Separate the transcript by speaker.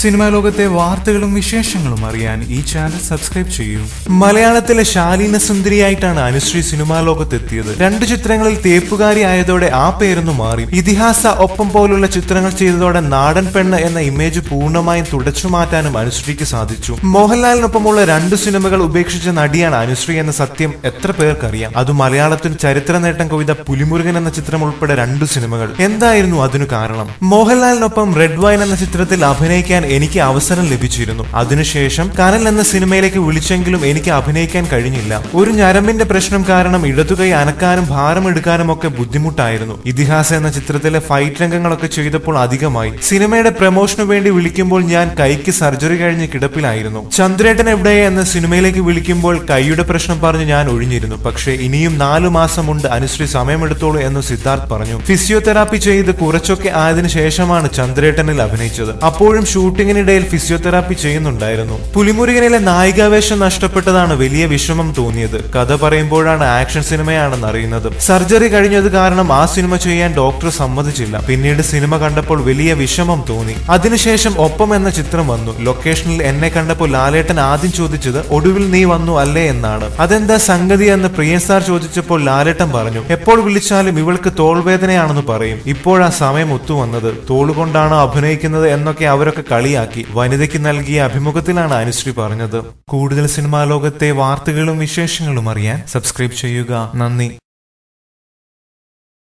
Speaker 1: Cinema ലോകത്തെ വാർത്തകളും വിശേഷങ്ങളും അറിയാൻ ഈ ചാനൽ സബ്സ്ക്രൈബ് ചെയ്യൂ. മലയാളത്തിലെ ശാലീന സുന്ദരിയായിട്ടാണ് അനുശ്രീ സിനിമാ ലോകത്തെത്തിയത് രണ്ടു ചിത്രങ്ങളിൽ തേപ്പുകാരി ആയതോടെ ആ പേരൊന്നു മാറി. ഇതിഹാസ ഒപ്പം പോലുള്ള ചിത്രങ്ങൾ ചെയ്തതോടെ നാടൻ പെണ്ണ് എന്ന ഇമേജ് പൂർണമായും തുടച്ചു മാറ്റാനും അനുശ്രീക്ക് സാധിച്ചു. മോഹൻലാലിനൊപ്പമുള്ള രണ്ട് സിനിമകൾ ഉപേക്ഷിച്ച നടിയാണ് അനുശ്രീ എന്ന സത്യം എത്ര പേർക്കറിയാം. അത് മലയാളത്തിൽ ചരിത്ര നേട്ടം കൊയ്ത പുലിമുരുകൻ എന്ന ചിത്രം ഉൾപ്പെടെ രണ്ടു സിനിമകൾ. എന്തായിരുന്നു അതിനു കാരണം? മോഹൻലാലിനൊപ്പം റെഡ് വൈൻ എന്ന ചിത്രത്തിൽ അഭിനയിക്കാൻ എനിക്ക് അവസരം ലഭിച്ചിരുന്നു. അതിനുശേഷം കനൽ എന്ന സിനിമയിലേക്ക് വിളിച്ചെങ്കിലും എനിക്ക് അഭിനയിക്കാൻ കഴിഞ്ഞില്ല. ഒരു ഞരമ്പിന്റെ പ്രശ്നം കാരണം ഇടതുകൈ അനക്കാനും ഭാരം എടുക്കാനും ഒക്കെ ബുദ്ധിമുട്ടായിരുന്നു. ഇതിഹാസ എന്ന ചിത്രത്തിലെ ഫൈറ്റ് രംഗങ്ങളൊക്കെ ചെയ്തപ്പോൾ അധികമായി. സിനിമയുടെ പ്രമോഷനു വേണ്ടി വിളിക്കുമ്പോൾ ഞാൻ കൈക്ക് സർജറി കഴിഞ്ഞ് കിടപ്പിലായിരുന്നു. ചന്ദ്രേട്ടൻ എവിടെ എന്ന സിനിമയിലേക്ക് വിളിക്കുമ്പോൾ കൈയുടെ പ്രശ്നം പറഞ്ഞ് ഞാൻ ഒഴിഞ്ഞിരുന്നു. പക്ഷേ ഇനിയും നാലു മാസമുണ്ട്. അനുശ്രീ സമയമെടുത്തോളൂ എന്ന് സിദ്ധാർത്ഥ് പറഞ്ഞു. ഫിസിയോതെറാപ്പി ചെയ്ത് കുറച്ചൊക്കെ ആയതിനു ശേഷമാണ് ചന്ദ്രേട്ടനിൽ അഭിനയിച്ചത്. അപ്പോഴും ഷൂട്ടിങ്ങിനിടയിൽ ഫിസിയോതെറാപ്പി ചെയ്യുന്നുണ്ടായിരുന്നു. പുലിമുരുകനിലെ നായികാവേശം നഷ്ടപ്പെട്ടതാണ് വലിയ വിഷമം തോന്നിയത്. കഥ പറയുമ്പോഴാണ് ആക്ഷൻ സിനിമയാണെന്ന് അറിയുന്നത്. സർജറി കഴിഞ്ഞത് കാരണം ആ സിനിമ ചെയ്യാൻ ഡോക്ടർ സമ്മതിച്ചില്ല. പിന്നീട് സിനിമ കണ്ടപ്പോൾ വലിയ വിഷമം തോന്നി. അതിനുശേഷം ഒപ്പം എന്ന ചിത്രം വന്നു. ലൊക്കേഷനിൽ എന്നെ കണ്ടപ്പോൾ ലാലേട്ടൻ ആദ്യം ചോദിച്ചത് ഒടുവിൽ നീ വന്നു അല്ലേ? എന്നാണ്. അതെന്താ സംഗതി എന്ന് പ്രിയൻ സാർ ചോദിച്ചപ്പോൾ ലാലേട്ടൻ പറഞ്ഞു എപ്പോൾ വിളിച്ചാലും ഇവൾക്ക് തോൾവേദനയാണെന്ന് പറയും. ഇപ്പോഴാ സമയം ഒത്തുവന്നത്. തോളുകൊണ്ടാണോ അഭിനയിക്കുന്നത് എന്നൊക്കെ അവരൊക്കെ കളിയാക്കി. വനിതയ്ക്ക് നൽകിയ അഭിമുഖത്തിലാണ് അനുശ്രീ പറഞ്ഞത്. കൂടുതൽ സിനിമാ ലോകത്തെ വാർത്തകളും വിശേഷങ്ങളും അറിയാൻ സബ്സ്ക്രൈബ് ചെയ്യുക. നന്ദി.